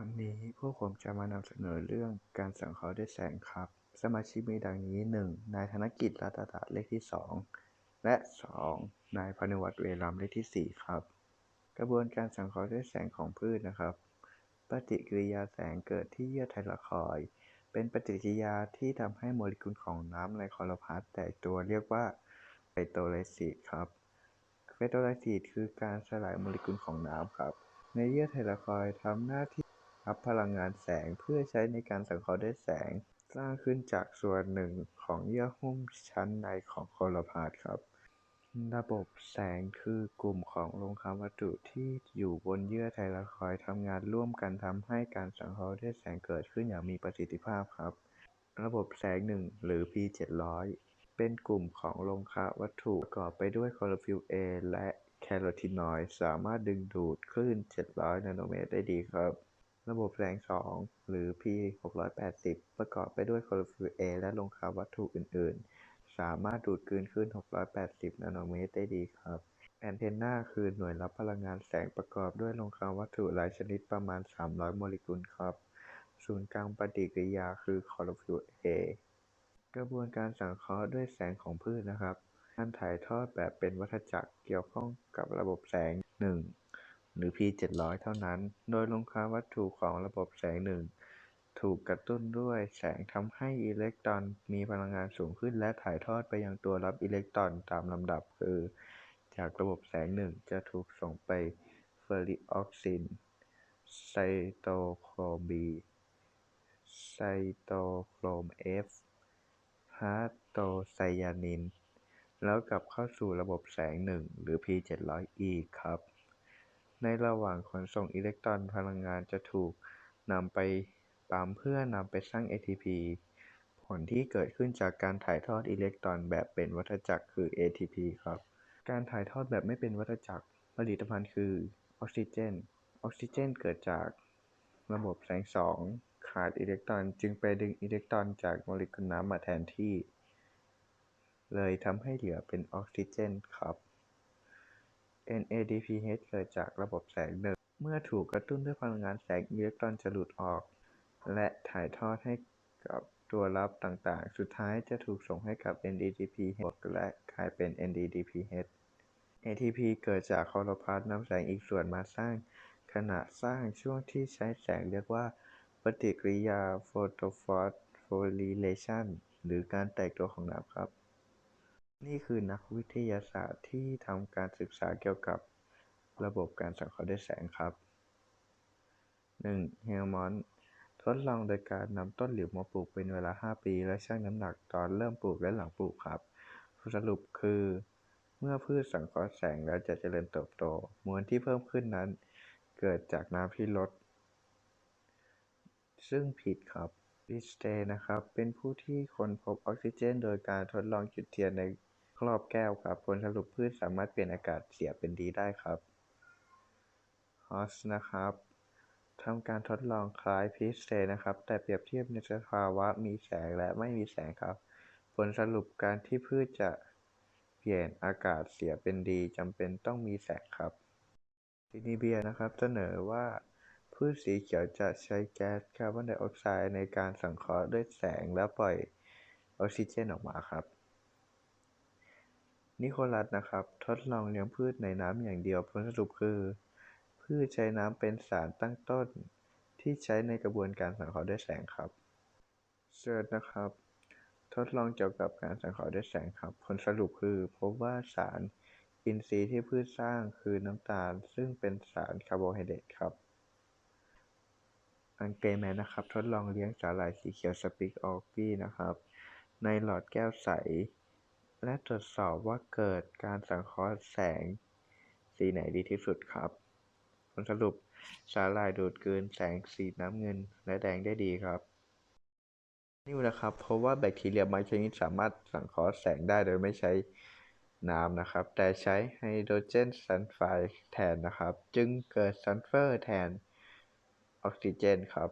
วันนี้พวกผมจะมานำเสนอเรื่องการสังเคราะห์ด้วยแสงครับ สมาชิกมีดังนี้ 1. นายธนกิจรัตตะเลขที่ 2 และ 2. นายพนุวัฒน์เวรำเลขที่ 4 ครับ กระบวนการสังเคราะห์ด้วยแสงของพืชนะครับ ปฏิกิริยาแสงเกิดที่เยื่อไทลคอย เป็นปฏิกิริยาที่ทำให้โมเลกุลของน้ำในคลอโรพลาสต์แตกตัวเรียกว่าไฟโตไลซิสครับไฟโตไลซิสคือการสลายโมเลกุลของน้ำครับ ในเยื่อไทลคอยด์ทำหน้าที่ รับพลังงานแสงเพื่อใช้ในการสังเคราะห์ด้วยแสง สร้างขึ้นจากส่วนหนึ่งของเยื่อหุ้มชั้นในของโคลพาสต์ครับ ระบบแสงคือกลุ่มของโลหะวัตถุที่อยู่บนเยื่อไทลคอยทำงานร่วมกันทำให้การสังเคราะห์ด้วยแสงเกิดขึ้นอย่างมีประสิทธิภาพครับ ระบบแสงหนึ่งหรือ P700 เป็นกลุ่มของโลหะวัตถุประกอบไปด้วยคลอโรฟิล A และแคโรทีนอยด์สามารถดึงดูดคลื่น 700 นาโนเมตรได้ดีครับ ระบบแสงสองหรือ P680 ประกอบไปด้วยคลอโรฟิล A และโลหะวัตถุอื่น ๆ สามารถดูดกลืนคลื่น 680 นาโนเมตรได้ดีครับ แอนเทนนาคือหน่วยรับพลังงานแสงประกอบด้วยโลหะวัตถุหลายชนิดประมาณ 300 โมเลกุลครับ ศูนย์กลางปฏิกิริยาคือคลอโรฟิล A กระบวนการสังเคราะห์ด้วยแสงของพืชนะครับ การถ่ายทอดแบบเป็นวัฏจักรเกี่ยวข้องกับระบบแสง 1 หรือ P700 เท่านั้น โดยโลหะวัตถุของระบบแสงหนึ่งถูกกระตุ้นด้วยแสงทำให้อิเล็กตรอนมีพลังงานสูงขึ้น และถ่ายทอดไปยังตัวรับอิเล็กตรอนตามลำดับคือ จากระบบแสงหนึ่งจะถูกส่งไปเฟอริออกซินไซโตโครม B ไซโตโครม F พาสโตไซยานิน แล้วกลับเข้าสู่ระบบแสงหนึ่งหรือ P700 อีกครับ ในระหว่างขนส่งอิเล็กตรอนพลังงานจะถูกนำไปปั๊มเพื่อนำไปสร้าง ATP ผลที่เกิดขึ้นจากการถ่ายทอดอิเล็กตรอนแบบเป็นวัฏจักรคือ ATP ครับ การถ่ายทอดแบบไม่เป็นวัฏจักร ผลิตภัณฑ์คือออกซิเจน ออกซิเจนเกิดจากระบบแสงสองขาดอิเล็กตรอนจึงไปดึงอิเล็กตรอนจากโมเลกุลน้ำมาแทนที่ เลยทำให้เหลือเป็นออกซิเจนครับ NADPH เกิดจากระบบแสงหนึ่งเมื่อถูกกระตุ้นด้วยพลังงานแสงอิเล็กตรอนจะหลุดออก และถ่ายทอดให้กับตัวรับต่างๆ สุดท้ายจะถูกส่งให้กับ NADPH และกลายเป็น NADPH ATP เกิดจากคลอโรพลาสต์นำแสงอีกส่วนมาสร้าง ขณะสร้างช่วงที่ใช้แสงเรียกว่า ปฏิกิริยาโฟโตฟอสโฟริเลชันหรือการแตกตัวของน้ำครับ นี่คือนักวิทยาศาสตร์ที่ทำการศึกษาเกี่ยวกับระบบการสังเคราะห์ด้วยแสงครับ 1. เฮลมอนทดลองโดยการนำต้นหลิวมาปลูกเป็นเวลา 5 ปี และชั่งน้ำหนักตอนเริ่มปลูกและหลังปลูกครับ สรุปคือ เมื่อพืชสังเคราะห์แสงแล้วจะเจริญเติบโต มวลที่เพิ่มขึ้นนั้น เกิดจากน้ำที่ลด ซึ่งผิดครับริสเตนะครับ เป็นผู้ที่ค้นพบออกซิเจน โดยการทดลองจุดเทียนใน ครอบแก้วครับ ผลสรุปพืชสามารถเปลี่ยนอากาศเสียเป็นดีได้ครับฮอสนะครับทำการทดลองคล้ายพิสเตนะครับ แต่เปรียบเทียบในสภาวะมีแสงและไม่มีแสงครับ ผลสรุปการที่พืชจะเปลี่ยนอากาศเสียเป็นดีจำเป็นต้องมีแสงครับซินีเบียนะครับเสนอว่าพืชสีเขียวจะใช้แก๊สคาร์บอนไดออกไซด์ในการสังเคราะห์ด้วยแสงและปล่อยออกซิเจนออกมาครับ นิโคลัส นะครับ ทดลองเลี้ยงพืชในน้ำอย่างเดียว ผลสรุปคือ พืชใช้น้ำเป็นสารตั้งต้น ที่ใช้ในกระบวนการสังเคราะห์ด้วยแสงครับเซิร์ชนะครับ ทดลองเกี่ยวกับการสังเคราะห์ด้วยแสงครับ ผลสรุปคือ พบว่าสารอินทรีย์ที่พืชสร้างคือน้ำตาล ซึ่งเป็นสารคาร์โบไฮเดรตครับ อังเกรแมนนะครับ ทดลองเลี้ยงสาหร่ายสีเขียวสปิกออกี้นะครับ ในหลอดแก้วใส และตรวจสอบว่าเกิดการสังเคราะห์แสงสีไหนดีที่สุดครับ ผลสรุปสาหร่ายดูดกลืนแสงสีน้ำเงินและแดงได้ดีครับ นี่นะครับ เพราะว่าแบคทีเรียบางชนิดสามารถสังเคราะห์แสงได้โดยไม่ใช้น้ำนะครับ แต่ใช้ไฮโดรเจนซัลไฟด์แทนนะครับ จึงเกิดซัลเฟอร์แทนออกซิเจนครับ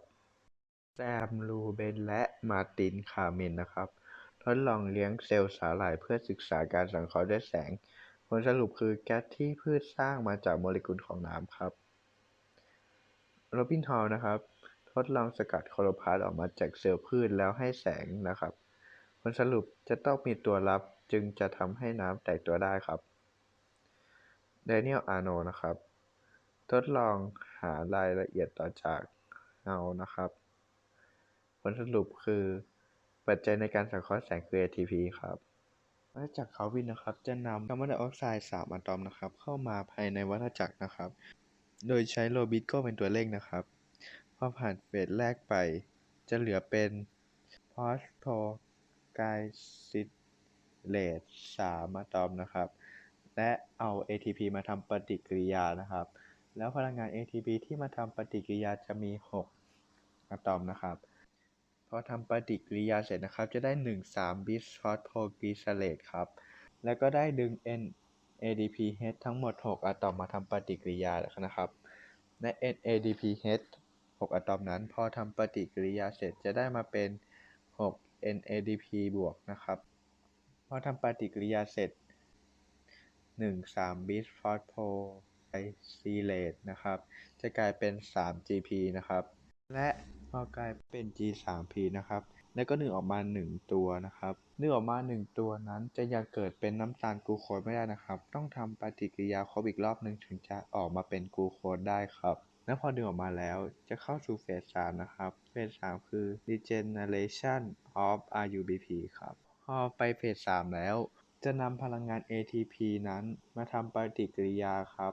แซมลูเบนและมาตินคาเมนนะครับ ทดลองเลี้ยงเซลล์สาหร่ายเพื่อศึกษาการสังเคราะห์ด้วยแสง ผลสรุปคือแก๊สที่พืชสร้างมาจากโมเลกุลของน้ำครับ โรบินฮอลนะครับ ทดลองสกัดคโคโลพลาสต์ออกมาจากเซลล์พืชแล้วให้แสงนะครับ ผลสรุปจะต้องมีตัวรับจึงจะทำให้น้ำแตกตัวได้ครับเดนิเอลอาร์โนนะครับ ทดลองหารายละเอียดต่อจากเอานะครับ ผลสรุปคือ ปัจจัยในการสังเคราะห์แสงคือ ATP ครับวัฏจักรเคาวินนะครับ จะนำคาร์บอนไดออกไซด์3อะตอมนะครับ เข้ามาภายในวัฏจักรนะครับ โดยใช้โลบิโกเป็นตัวเร่งนะครับพอผ่านเฟสแรกไป จะเหลือเป็นฟอสโฟไกซิเลต3อะตอมนะครับ และเอา ATP มาทำปฏิกิริยานะครับ แล้วพลังงาน ATP ที่มาทำปฏิกิริยาจะมี 6อะตอมนะครับ พอทำปฏิกิริยาเสร็จนะครับ จะได้ 1 3บิสฟอสโฟกรีซาเลตครับ แล้วก็ได้ดึง NADPH ทั้งหมด 6 อะตอมมาทำปฏิกิริยานะครับและ NADPH 6 อะตอมนั้น พอทำปฏิกิริยาเสร็จจะได้มาเป็น 6 NADP บวกนะครับ พอทำปฏิกิริยาเสร็จ 1 3บิสฟอสโฟไกซีเลตนะครับ จะกลายเป็น 3 GP นะครับ และ พอกลายเป็น G3P นะครับ แล้วก็ดึงออกมา 1 ตัวนะครับดึงออกมา 1 ตัวนั้นจะยังเกิดเป็นน้ำตาลกูโคสไม่ได้นะครับ ต้องทำปฏิกิริยาครบอีกรอบหนึ่งถึงจะออกมาเป็นกูโคสได้ครับแล้วพอดึงออกมาแล้วจะเข้าสู่เฟส3นะครับ เฟส3คือ regeneration of RUBP ครับ พอไปเฟส3แล้ว จะนำพลังงาน ATP นั้นมาทำปฏิกิริยาครับ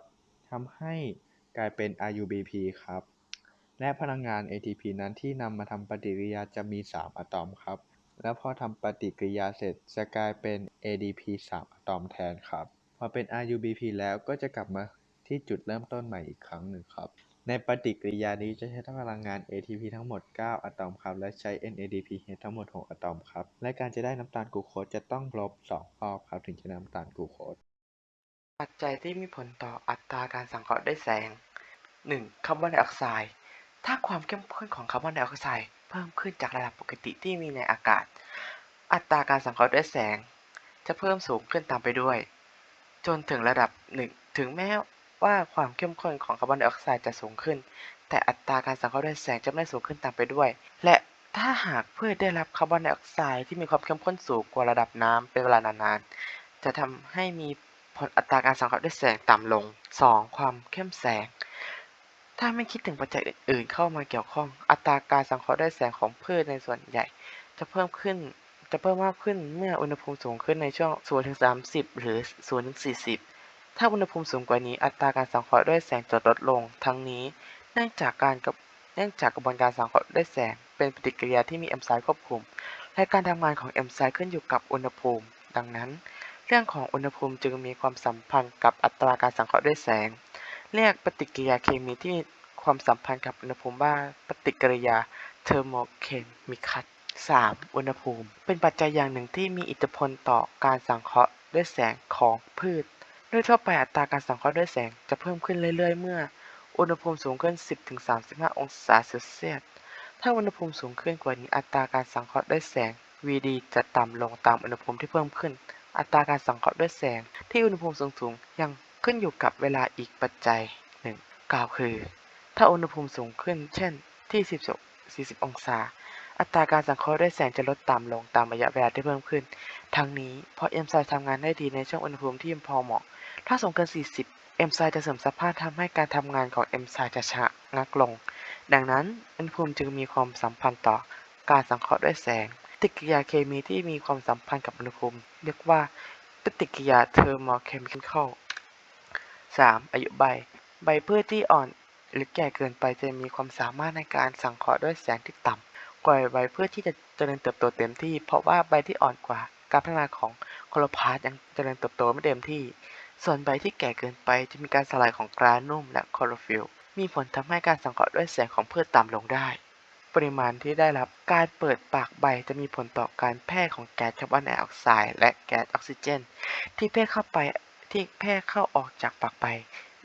ทำให้กลายเป็น RUBP ครับ และพลังงาน ATP นั้นที่นำมาทำปฏิกิริยาจะมี 3 อะตอมครับ แล้วพอทำปฏิกิริยาเสร็จจะกลายเป็น ADP 3 อะตอมแทนครับ พอเป็น RUBP แล้วก็จะกลับมาที่จุดเริ่มต้นใหม่อีกครั้งหนึ่งครับ ในปฏิกิริยานี้จะใช้พลังงาน ATP ทั้งหมด 9 อะตอมครับ และใช้ NADP ทั้งหมด 6 อะตอมครับ และการจะได้น้ำตาลกลูโคสจะต้องลบ 2 รอบครับถึงจะได้น้ำตาลกลูโคส ปัจจัยที่มีผลต่ออัตราการสังเคราะห์ด้วยแสง 1. คาร์บอนไดออกไซด์ ถ้าความเข้มข้นของคาร์บอนไดออกไซด์เพิ่มขึ้นจากระดับปกติที่มีในอากาศ อัตราการสังเคราะห์ด้วยแสง จะเพิ่มสูงขึ้นตามไปด้วย จนถึงระดับ1ถึงแม้ว่าความเข้มข้นของคาร์บอนไดออกไซด์จะสูงขึ้น แต่อัตราการสังเคราะห์ด้วยแสงจะไม่สูงขึ้นตามไปด้วย และถ้าหากพืชได้รับคาร์บอนไดออกไซด์ที่มีความเข้มข้นสูงกว่าระดับน้ำเป็นเวลานานๆ จะทำให้มีผลอัตราการสังเคราะห์ด้วยแสงต่ำลง 2. ความเข้มแสง ถ้าไม่คิดถึงปัจจัยอื่นๆเข้ามาเกี่ยวข้อง อัตราการสังเคราะห์ด้วยแสงของพืชในส่วนใหญ่ จะเพิ่มขึ้นจะเพิ่มมากขึ้นเมื่ออุณหภูมิสูงขึ้นในช่วง0ถึง30 หรือ0ถึง40 ถ้าอุณหภูมิสูงกว่านี้ อัตราการสังเคราะห์ด้วยแสงจะลดลง ทั้งนี้ เนื่องจากการกับเนื่องจากกระบวนการสังเคราะห์ด้วยแสง เป็นปฏิกิริยาที่มีเอนไซม์ควบคุม และการทำงานของเอนไซม์ขึ้นอยู่กับอุณหภูมิ ดังนั้น เรื่องของอุณหภูมิจึงมีความสัมพันธ์กับอัตราการสังเคราะห์ด้วยแสง เรียกปฏิกิริยาเคมีที่มีความสัมพันธ์กับอุณหภูมิว่าปฏิกิริยาเทอร์โมเคมีคัส 3. อุณหภูมิ เป็นปัจจัยอย่างหนึ่งที่มีอิทธิพลต่อการสังเคราะห์ด้วยแสงของพืช โดยทั่วไปอัตราการสังเคราะห์ด้วยแสงจะเพิ่มขึ้นเรื่อย ๆ เมื่อ อุณหภูมิสูงขึ้น 10-35 องศาเซลเซียส ถ้าอุณหภูมิสูงขึ้นกว่านี้อัตราการสังเคราะห์ด้วยแสง VD จะต่ำลงตามอุณหภูมิที่เพิ่มขึ้น อัตราการสังเคราะห์ด้วยแสงที่อุณหภูมิสูงๆยัง ขึ้นอยู่กับเวลาอีกปัจจัยหนึ่งกล่าวคือ ถ้าอุณหภูมิสูงขึ้น เช่น ที่40 องศา อัตราการสังเคราะห์ด้วยแสงจะลดต่ำลงตามระยะเวลาที่เพิ่มขึ้น ทั้งนี้เพราะเอนไซม์ทำงานได้ดีในช่วงอุณหภูมิที่พอเหมาะ ถ้าสูงเกิน 40 เอนไซม์จะเสื่อมสภาพทำให้การทำงานของเอนไซม์จะชะงักลง ดังนั้นอุณหภูมิจึงมีความสัมพันธ์ต่อการสังเคราะห์ด้วยแสง ปฏิกิริยาเคมีที่มีความสัมพันธ์กับอุณหภูมิ เรียกว่าปฏิกิริยาเทอร์โมเคมีคอล 3. อายุใบ ใบพืชที่อ่อนหรือแก่เกินไปจะมีความสามารถในการสังเคราะห์ด้วยแสงที่ต่ำกว่าใบพืชที่จะเจริญเติบโตเต็มที่ เพราะว่าใบที่อ่อนกว่าการพัฒนาของโคโลพลาสต์ยังเจริญเติบโตไม่เต็มที่ ส่วนใบที่แก่เกินไปจะมีการสลายของกรานุ่มและคลอโรฟิลมีผลทำให้การสังเคราะห์ด้วยแสงของพืชต่ำลงได้ ปริมาณที่ได้รับการเปิดปากใบจะมีผลต่อการแพร่ของแก๊สคาร์บอนไดออกไซด์และแก๊สออกซิเจน ที่แพร่เข้าไป ที่แพร่เข้าออกจากปากใบ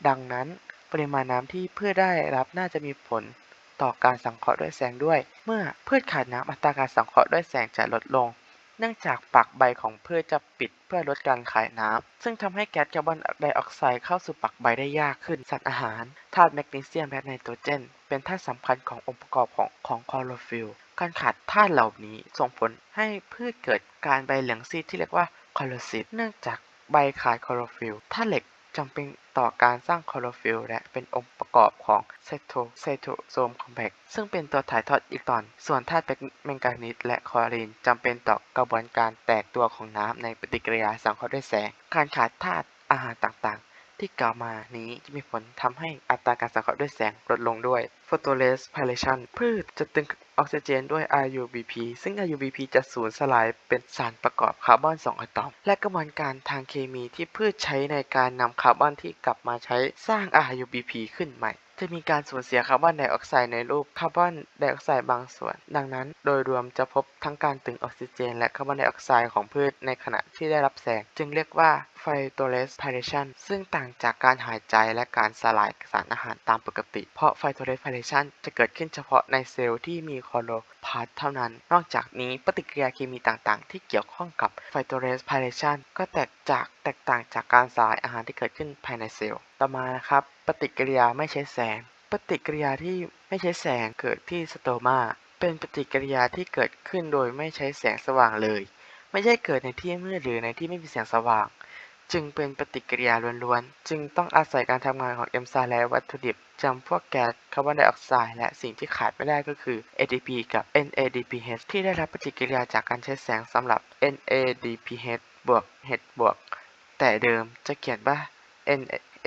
ดังนั้นปริมาณน้ำที่พืชได้รับน่าจะมีผลต่อการสังเคราะห์ด้วยแสงด้วย เมื่อพืชขาดน้ำอัตราการสังเคราะห์ด้วยแสงจะลดลง เนื่องจากปากใบของพืชจะปิดเพื่อลดการขายน้ำซึ่งทำให้แก๊สคาร์บอนไดออกไซด์เข้าสู่ปากใบได้ยากขึ้นสารอาหารธาตุแมกนีเซียมและไนโตรเจน เป็นธาตุสำคัญขององค์ประกอบของของคลอโรฟิลล์การขาดธาตุเหล่านี้ส่งผลให้พืชเกิดการใบเหลืองซีดที่เรียกว่าคลอโรซิสเนื่องจาก ใบขาดคลอโรฟิลล์ธาตุเหล็กจำเป็นต่อการสร้างคลอโรฟิลล์และเป็นองค์ประกอบของไซโทไซโทโซมคอมเพล็กซ์ซึ่งเป็นตัวถ่ายทอดอิเล็กตรอน ส่วนธาตุแมงกานีสและคลอรีนจำเป็นต่อกระบวนการแตกตัวของน้ำในปฏิกิริยาสังเคราะห์ด้วยแสง การขาดธาตุอาหารต่างๆ ที่กล่าวมานี้จะมีผลทำให้อัตราการสังเคราะห์ด้วยแสงลดลงด้วย Photorespiration พืชจะตึง ออกซิเจนด้วย RUBP ซึ่ง RUBP จะสูญสลายเป็นสารประกอบคาร์บอน 2 อะตอม และกระบวนการทางเคมีที่พืชใช้ในการนำคาร์บอนที่กลับมาใช้สร้าง RUBP ขึ้นใหม่ จะมีการสูญเสียคาร์บอนไดออกไซด์ในรูปคาร์บอนไดออกไซด์บางส่วน ดังนั้น โดยรวมจะพบทั้งการตึงออกซิเจน และคาร์บอนไดออกไซด์ของพืชในขณะที่ได้รับแสง จึงเรียกว่า phytorespiration ซึ่งต่างจากการหายใจและการสลายสารอาหารตามปกติ เพราะ phytorespiration จะเกิดขึ้นเฉพาะในเซลล์ที่มีคลอโรพลาสต์เท่านั้น นอกจากนี้ปฏิกิริยาเคมีต่างๆ ที่เกี่ยวข้องกับ phytorespiration ก็แตกจากแตกต่างจากการสลายอาหารที่เกิดขึ้นภายในเซลล์ ต่อมานะครับ ปฏิกิริยาไม่ใช้แสง ปฏิกิริยาที่ไม่ใช้แสงเกิดที่สโตมา เป็นปฏิกิริยาที่เกิดขึ้นโดยไม่ใช้แสงสว่างเลย ไม่ใช่เกิดในที่มืดหรือในที่ไม่มีแสงสว่าง จึงเป็นปฏิกิริยาล้วนๆ จึงต้องอาศัยการทำงานของเอนไซม์และวัตถุดิบจำพวกแก๊สคาร์บอนไดออกไซด์และสิ่งที่ขาดไม่ได้ก็คือ ATP กับ NADPH ที่ได้รับปฏิกิริยาจากการใช้แสงสำหรับ NADPH บวก H บวก แต่เดิมจะเขียนว่า N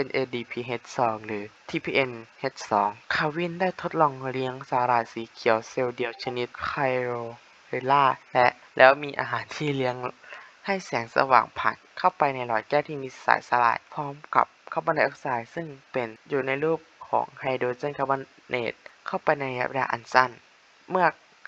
NADPH2 หรือ TPNH2 คาวินได้ทดลองเลี้ยงสาหร่ายสีเขียวเซลล์เดียวชนิดไคโรเรล่าและแล้วมีอาหารที่เลี้ยงให้แสงสว่างผ่านเข้าไปในหลอดแก้วที่มีสายสลายพร้อมกับคาร์บอนไดออกไซด์ซึ่งเป็นอยู่ในรูปของไฮโดรเจนคาร์บอนเนตเข้าไปในระยะเวลาอันสั้น เมื่อ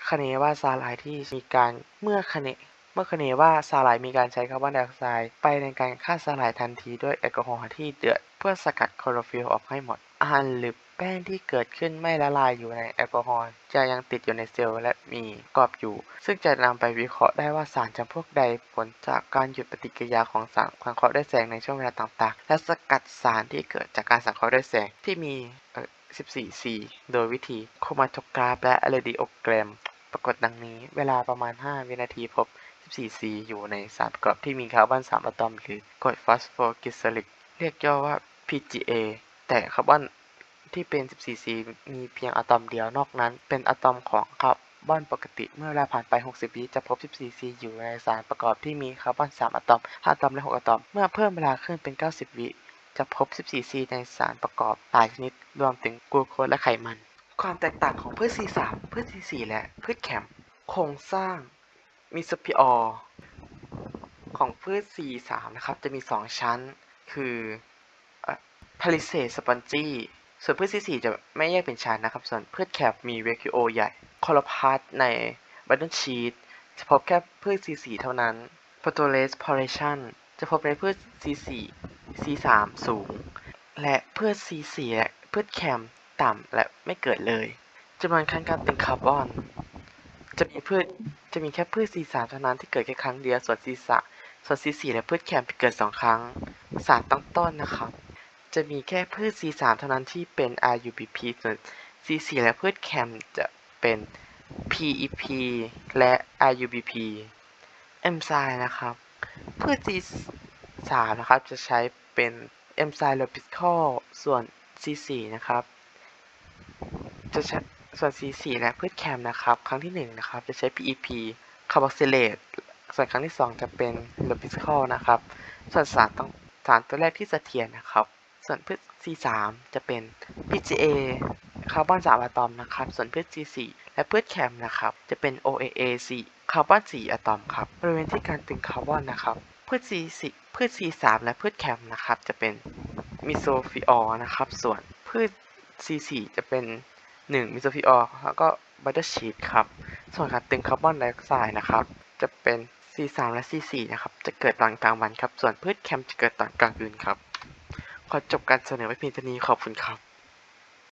คะเนว่าสาหร่ายที่มีการเมื่อคะเนเมื่อคะเนว่าสาหร่ายมีการใช้คาร์บอนไดออกไซด์ไปในการฆ่าสาหร่ายทันทีด้วยแอลกอฮอล์ที่เดือด เพื่อสกัดคลอโรฟิลออกให้หมด อาหารหรือแป้งที่เกิดขึ้นไม่ละลายอยู่ในแอลกอฮอล์จะยังติดอยู่ในเซลล์และมีกรอบอยู่ ซึ่งจะนำไปวิเคราะห์ได้ว่าสารจำพวกใดผลจากการหยุดปฏิกิริยาของสารสังเคราะห์ด้วยแสงในช่วงเวลาต่างๆ และสกัดสารที่เกิดจากการสังเคราะห์ด้วยแสงที่มี 14C โดยวิธีโครมาโทกราฟและเรดิโอแกรม ปรากฏดังนี้ เวลาประมาณ 5 วินาทีพบ 14C อยู่ในสารประกอบที่มีคาร์บอน3อะตอม หรือกรดฟอสโฟกริสลิก เรียกย่อว่า PGA แต่คาร์บอนที่เป็น 14C มีเพียงอะตอมเดียวนอกนั้น เป็นอะตอมของคาร์บอนปกติ เมื่อเวลาผ่านไป 60วิจะพบ 14C อยู่ในสารประกอบที่มีคาร์บอน 3 อะตอม 5 อะตอม และ 6 อะตอม เมื่อเพิ่มเวลาขึ้นเป็น 90 วิ จะพบ 14C ในสารประกอบหลายชนิด รวมถึงกลูโคสและไขมัน ความแตกต่างของพืช C3 พืช C4 และพืชแคมโครงสร้างมิโซพิออของพืช C3 นะครับ จะมี 2 ชั้น คือ พาลิเซสปอนจี้ส่วนพืช C4 จะไม่แยกเป็นชั้นนะครับ ส่วนพืชแคปมีเวคิโอใหญ่ คอลพาร์ตในบัตเทิลชีตจะพบแค่พืช C4 เท่านั้น p h o t o r e s p i r a t i o n จะพบในพืช C4 C3 สูง และพืช C4 และพืชแคมต่ำและไม่เกิดเลยจำนวนครั้งการตึงคาร์บอน จะมีพืชจะมีแค่พืช C3 เท่านั้นที่เกิดแค่ครั้งเดียว ส่วน C3 ส่วน C4 และพืชแคมเกิด2ครั้ง สารตั้งต้นนะครับ จะมีแค่พืช C3 เท่านั้นที่เป็น RUBP ส่วน C4 และพืชแคมจะเป็น PEP และ RUBP เอนไซม์นะครับ พืช C3 นะครับจะใช้เป็นเอนไซม์โลปิสคอลส่วน C4 นะครับจะใช้ส่วน C4 และพืชแคมนะครับ ครั้งที่1นะครับจะใช้ PEP คาร์บอกซิเลตส่วนครั้งที่ 2 จะเป็นโลปิสคอลนะครับ ส่วนสารต้องสารตัวแรกที่เสถียรนะครับ ส่วนพืช C3 จะเป็น PGA คาร์บอน3อะตอมนะครับ ส่วนพืช C4 และพืชแคมนะครับ จะเป็น OAA 4 คาร์บอน4อะตอมครับ บริเวณที่การตึงคาร์บอนนะครับ พืช C4 พืช C3 และพืชแคมนะครับ จะเป็นมิโซฟิออร์นะครับ ส่วนพืช C4 จะเป็น 1 มิโซฟิออร์แล้วก็บัตเตอร์ชีตครับ ส่วนการตึงคาร์บอนไดออกไซด์นะครับ จะเป็น C3 และ C4 นะครับ จะเกิดตอนกลางวันครับ ส่วนพืชแคมจะเกิดตอนกลางคืนครับ ขอจบการเสนอไว้เพียงเท่านี้ขอบคุณครับ